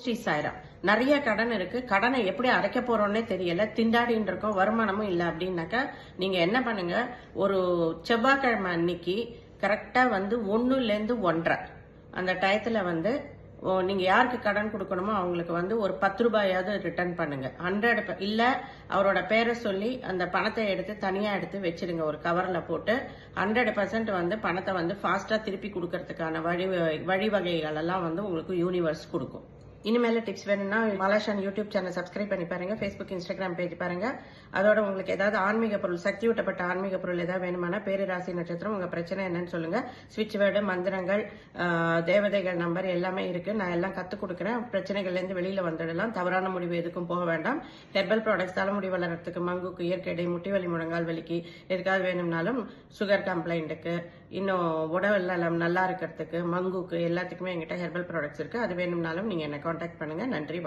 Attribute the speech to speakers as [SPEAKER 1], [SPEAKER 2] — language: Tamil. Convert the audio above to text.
[SPEAKER 1] ஸ்ரீ சாய்ராம் நிறைய கடன் இருக்கு. கடனை எப்படி அடைக்க போறோம்னே தெரியல. திண்டாடின்னு இருக்கோம். வருமானமும் இல்லை அப்படின்னாக்கா நீங்க என்ன பண்ணுங்க? ஒரு செவ்வாய்க்கிழமை அன்னைக்கு கரெக்டா வந்து ஒண்ணுல இருந்து ஒன்றரை. அந்த டயத்துல வந்து நீங்க யாருக்கு கடன் கொடுக்கணுமோ அவங்களுக்கு வந்து ஒரு பத்து ரூபாயாவது ரிட்டர்ன் பண்ணுங்க. ஹண்ட்ரட் இல்ல அவரோட பேரை சொல்லி அந்த பணத்தை எடுத்து தனியா எடுத்து வச்சிருங்க. ஒரு கவர்ல போட்டு ஹண்ட்ரட் பர்சன்ட் வந்து பணத்தை வந்து ஃபாஸ்டா திருப்பி கொடுக்கறதுக்கான வழி வழிவகைகள் எல்லாம் வந்து உங்களுக்கு யூனிவர்ஸ் கொடுக்கும். இனிமேல டிப்ஸ் வேணும்னா மலாஷான் யூடியூப் சேனல் சப்ஸ்கிரைப் பண்ணி பாருங்க. ஃபேஸ்புக் இன்ஸ்டாகிராம் பேஜ் பாருங்க. அதோட உங்களுக்கு ஏதாவது ஆன்மீக பொருள் சக்தி ஊட்டப்பட்ட ஆன்மீக பொருள் ஏதாவது வேணுமானா பேரு ராசி நட்சத்திரம் உங்க பிரச்சனை என்னன்னு சொல்லுங்க. ஸ்விட்ச் வேர்டு மந்திரங்கள் தேவதைகள் நம்பர் எல்லாமே இருக்கு. நான் எல்லாம் கத்து கொடுக்குறேன். பிரச்சனைகள்ல இருந்து வெளியில வந்துடலாம். தவறான முடிவு எதுக்கும் போக வேண்டாம். ஹெர்பல் ப்ராடக்ட்ஸ் தலைமுடி வளர்றதுக்கு மங்குக்கு இயற்கை முட்டி வலி முழங்கால் வலிக்கு எதுக்காவது வேணும்னாலும் சுகர் கம்ப்ளைண்ட்டுக்கு இன்னும் உடல் நலம் நல்லா இருக்கிறதுக்கு மங்குக்கு எல்லாத்துக்குமே எங்கிட்ட ஹெர்பல் ப்ராடக்ட்ஸ் இருக்கு. அது வேணும்னாலும் நீங்க என்ன காண்டாக்ட் பண்ணுங்கள் நன்றி வணக்கம்.